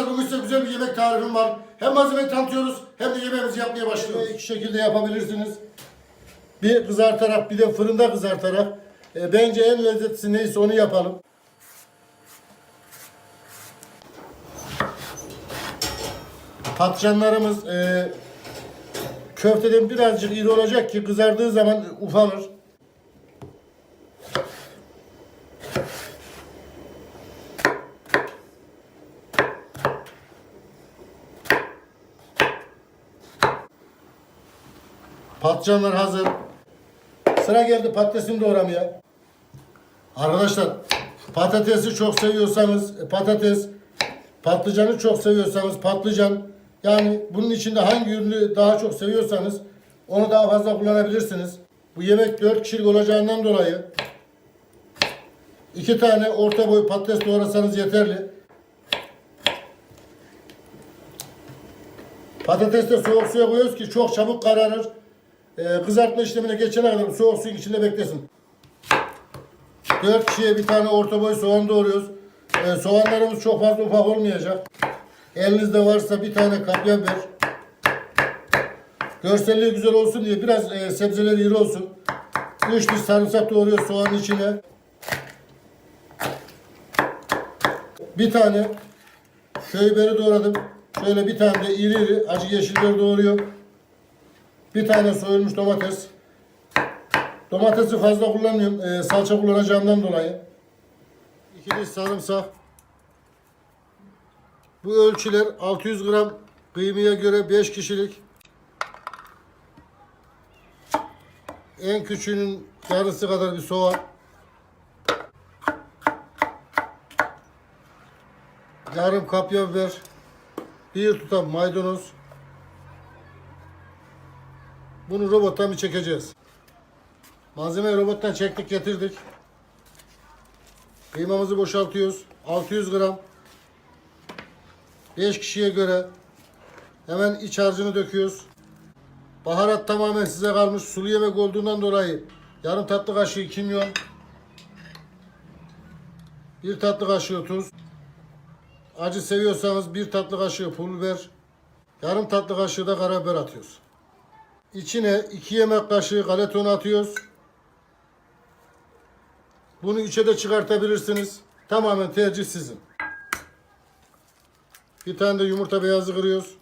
Arkadaşlar bugün size güzel bir yemek tarifim var. Hem malzemeyi tanıtıyoruz hem de yemeğimizi yapmaya başlıyoruz. İki şekilde yapabilirsiniz. Bir kızartarak bir de fırında kızartarak. E, bence en lezzetlisi neyse onu yapalım. Patlıcanlarımız e, köfteden birazcık iri olacak ki kızardığı zaman ufalır. Patlıcanlar hazır. Sıra geldi patatesini doğramaya. Arkadaşlar patatesi çok seviyorsanız e, patates, patlıcanı çok seviyorsanız patlıcan yani bunun içinde hangi ürünü daha çok seviyorsanız onu daha fazla kullanabilirsiniz. Bu yemek 4 kişilik olacağından dolayı iki tane orta boy patates doğrasanız yeterli. Patates de soğuk suya koyuyoruz ki çok çabuk kararır. Ee, kızartma işlemine geçene kadar soğuk suyun içinde beklesin. 4 kişiye bir tane orta boy soğan doğruyoruz. Ee, soğanlarımız çok fazla ufak olmayacak. Elinizde varsa bir tane kapya biber. Görselliği güzel olsun diye biraz e, sebzeleri iri olsun. 3 diş sarımsak doğruyoruz soğanın içine. Bir tane köy biberi doğradım. Şöyle bir tane de iri iri acı yeşil biber doğruyor. Bir tane soyulmuş domates. Domatesi fazla kullanmıyorum. e, salça kullanacağımdan dolayı. İki diş sarımsak. Bu ölçüler 600 gram kıymaya göre 5 kişilik. En küçüğünün yarısı kadar bir soğan. Yarım kapya biber. Bir tutam maydanoz. Bunu robottan bir çekeceğiz. Malzemeyi robottan çektik getirdik. Kıymamızı boşaltıyoruz. 600 gram. 5 kişiye göre hemen iç harcını döküyoruz. Baharat tamamen size kalmış. Sulu yemek olduğundan dolayı yarım tatlı kaşığı kimyon. Bir tatlı kaşığı tuz. Acı seviyorsanız bir tatlı kaşığı pul biber. Yarım tatlı kaşığı da karabiber atıyoruz. İçine 2 yemek kaşığı galeton atıyoruz. Bunu 3'e de çıkartabilirsiniz. Tamamen tercih sizin. Bir tane de yumurta beyazı kırıyoruz.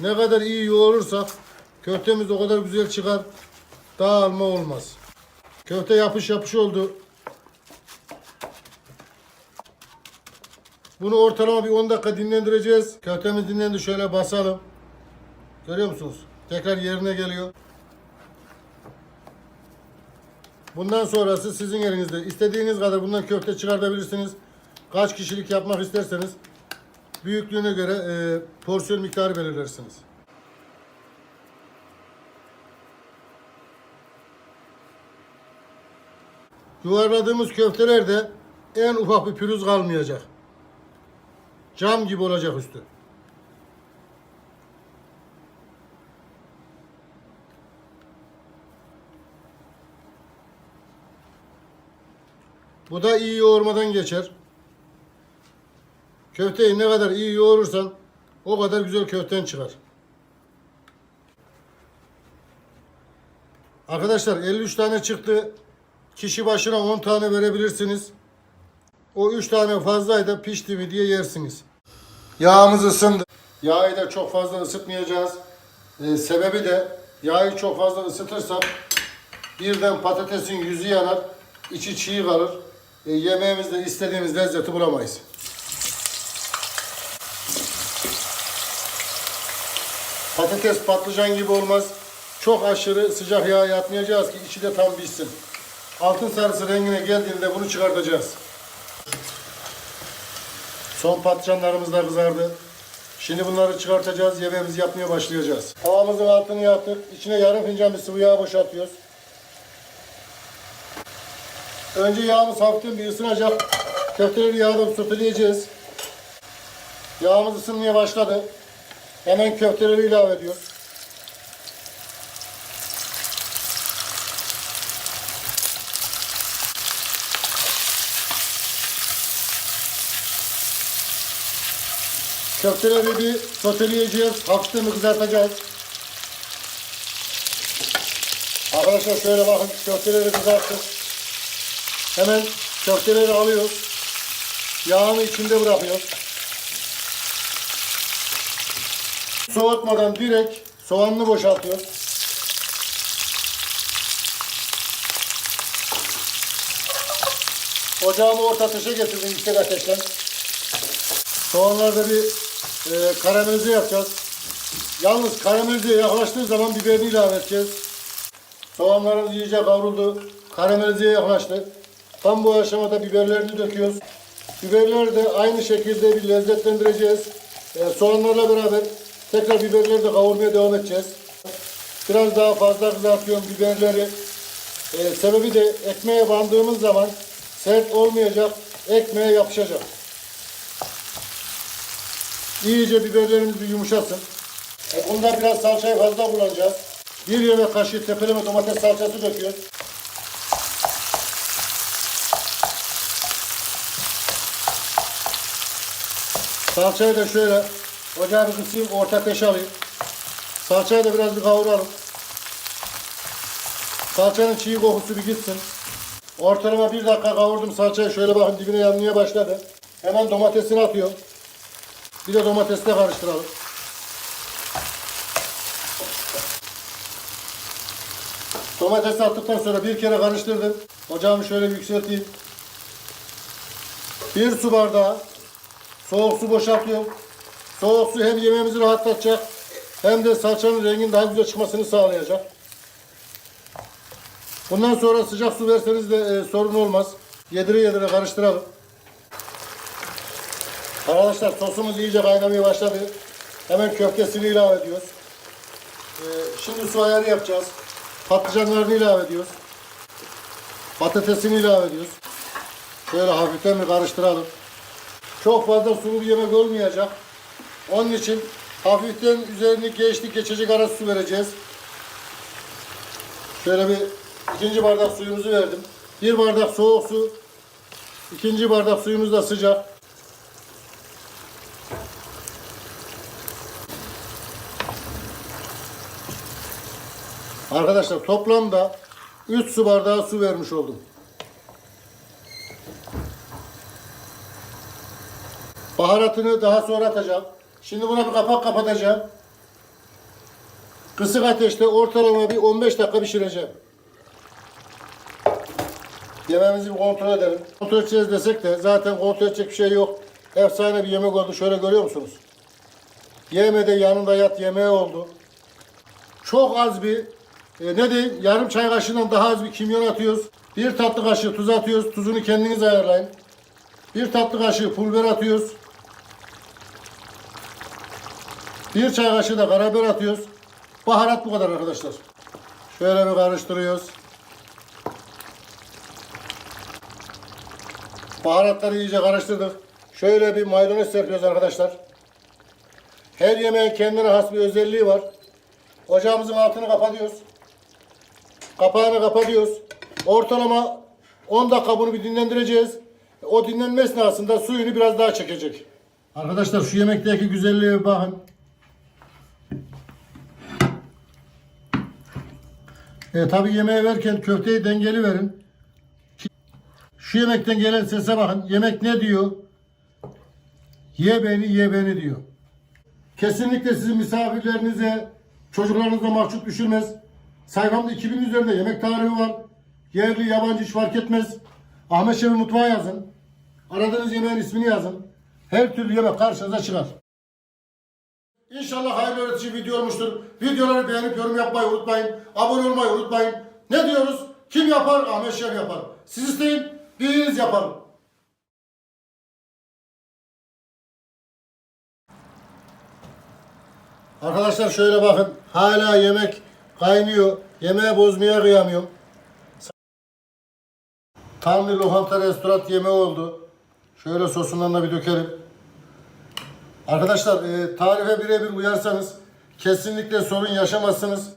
Ne kadar iyi yoğurursak köftemiz o kadar güzel çıkar. Dağılma olmaz. Köfte yapış yapış oldu. Bunu ortalama bir 10 dakika dinlendireceğiz. Köftemiz dinlendi şöyle basalım. Görüyor musunuz? Tekrar yerine geliyor. Bundan sonrası sizin elinizde. İstediğiniz kadar bundan köfte çıkartabilirsiniz. Kaç kişilik yapmak isterseniz büyüklüğüne göre e, porsiyon miktarı belirlersiniz. Yuvarladığımız köftelerde en ufak bir pürüz kalmayacak. Cam gibi olacak üstü. Bu da iyi yoğurmadan geçer. Köfteyi ne kadar iyi yoğurursan o kadar güzel köften çıkar. Arkadaşlar 53 tane çıktı. Kişi başına 10 tane verebilirsiniz. O 3 tane fazlaydı pişti mi diye yersiniz. Yağımız ısındı. Yağı da çok fazla ısıtmayacağız. Ee, sebebi de yağı çok fazla ısıtırsak birden patatesin yüzü yanar, içi çiğ kalır. E, yemeğimizde istediğimiz lezzeti bulamayız. Patates patlıcan gibi olmaz. Çok aşırı sıcak yağ yapmayacağız ki içi de tam pişsin. Altın sarısı rengine geldiğinde bunu çıkartacağız. Son patlıcanlarımız da kızardı. Şimdi bunları çıkartacağız. Yemeğimizi yapmaya başlayacağız. Tavamızın altını yaktık. İçine yarım fincan bir sıvı yağ boşaltıyoruz. Önce yağımız hafiften bir ısınacak. Köfteleri yağda soteleyeceğiz. Yağımız ısınmaya başladı. Hemen köfteleri ilave ediyoruz. Köfteleri bir soteleyeceğiz. Hafiften kızartacağız. Arkadaşlar şöyle bakın köfteleri kızarttık. Hemen köfteleri alıyoruz. Yağını içinde bırakıyoruz. Soğutmadan direkt soğanını boşaltıyoruz. Ocağımı orta ateşe getirdim yüksek ateşten. Soğanlarda bir e, karamelize yapacağız. Yalnız karamelize yaklaştığı zaman biberini ilave edeceğiz. Soğanlarımız iyice kavruldu. Karamelizeye yaklaştı. Tam bu aşamada biberlerini döküyoruz. Biberleri de aynı şekilde bir lezzetlendireceğiz. E, soğanlarla beraber tekrar biberleri de kavurmaya devam edeceğiz. Biraz daha fazla kızartıyorum biberleri. E, sebebi de ekmeğe bandığımız zaman sert olmayacak, ekmeğe yapışacak. İyice biberlerimiz bir yumuşasın. E, bunda biraz salçayı fazla kullanacağız. Bir yemek kaşığı tepeleme domates salçası döküyoruz. Salçayı da şöyle ocağı kısayım, orta ateşe alayım. Salçayı da biraz bir kavuralım. Salçanın çiğ kokusu bir gitsin. Ortalama bir dakika kavurdum salçayı. Şöyle bakın dibine yanmaya başladı. Hemen domatesini atıyorum. Bir de domatesle karıştıralım. Domatesi attıktan sonra bir kere karıştırdım. Ocağımı şöyle yükselteyim. Bir su bardağı soğuk su boşaltıyorum. Soğuk su hem yemeğimizi rahatlatacak hem de salçanın renginin daha güzel çıkmasını sağlayacak. Bundan sonra sıcak su verseniz de e, sorun olmaz. Yedire yedire karıştıralım. Arkadaşlar sosumuz iyice kaynamaya başladı. Hemen köftesini ilave ediyoruz. Ee, şimdi su ayarı yapacağız. Patlıcanlarını ilave ediyoruz. Patatesini ilave ediyoruz. Şöyle hafiften bir karıştıralım. Çok fazla sulu bir yemek olmayacak. Onun için hafiften üzerini geçti geçecek ara su vereceğiz. Şöyle bir ikinci bardak suyumuzu verdim. Bir bardak soğuk su. İkinci bardak suyumuz da sıcak. Arkadaşlar toplamda 3 su bardağı su vermiş oldum. Baharatını daha sonra atacağım. Şimdi buna bir kapak kapatacağım. Kısık ateşte ortalama bir 15 dakika pişireceğim. Yemeğimizi bir kontrol edelim. Kontrol edeceğiz desek de zaten kontrol edecek bir şey yok. Efsane bir yemek oldu. Şöyle görüyor musunuz? Yemede yanında yat yemeği oldu. Çok az bir e, ne diyeyim yarım çay kaşığından daha az bir kimyon atıyoruz. Bir tatlı kaşığı tuz atıyoruz. Tuzunu kendiniz ayarlayın. Bir tatlı kaşığı pul biber atıyoruz. Bir çay kaşığı da karabiber atıyoruz. Baharat bu kadar arkadaşlar. Şöyle bir karıştırıyoruz. Baharatları iyice karıştırdık. Şöyle bir maydanoz serpiyoruz arkadaşlar. Her yemeğin kendine has bir özelliği var. Ocağımızın altını kapatıyoruz. Kapağını kapatıyoruz. Ortalama 10 dakika bunu bir dinlendireceğiz. O dinlenme esnasında suyunu biraz daha çekecek. Arkadaşlar şu yemekteki güzelliğe bakın. E, tabi yemeği verken köfteyi dengeli verin. Şu yemekten gelen sese bakın. Yemek ne diyor? Ye beni, ye beni diyor. Kesinlikle sizin misafirlerinize, çocuklarınıza mahcup düşürmez. Sayfamda 2000 üzerinde yemek tarifi var. Yerli, yabancı hiç fark etmez. Ahmet Şef'in mutfağı yazın. Aradığınız yemeğin ismini yazın. Her türlü yemek karşınıza çıkar. İnşallah hayırlı öğretici video olmuştur. Videoları beğenip yorum yapmayı unutmayın. Abone olmayı unutmayın. Ne diyoruz? Kim yapar? Ahmet Şef yapar. Siz isteyin, biz yapalım. Arkadaşlar şöyle bakın. Hala yemek kaynıyor. Yemeği bozmaya kıyamıyorum. Tam bir lokanta restoran yemeği oldu. Şöyle sosundan da bir dökelim. Arkadaşlar e, tarife birebir uyarsanız kesinlikle sorun yaşamazsınız.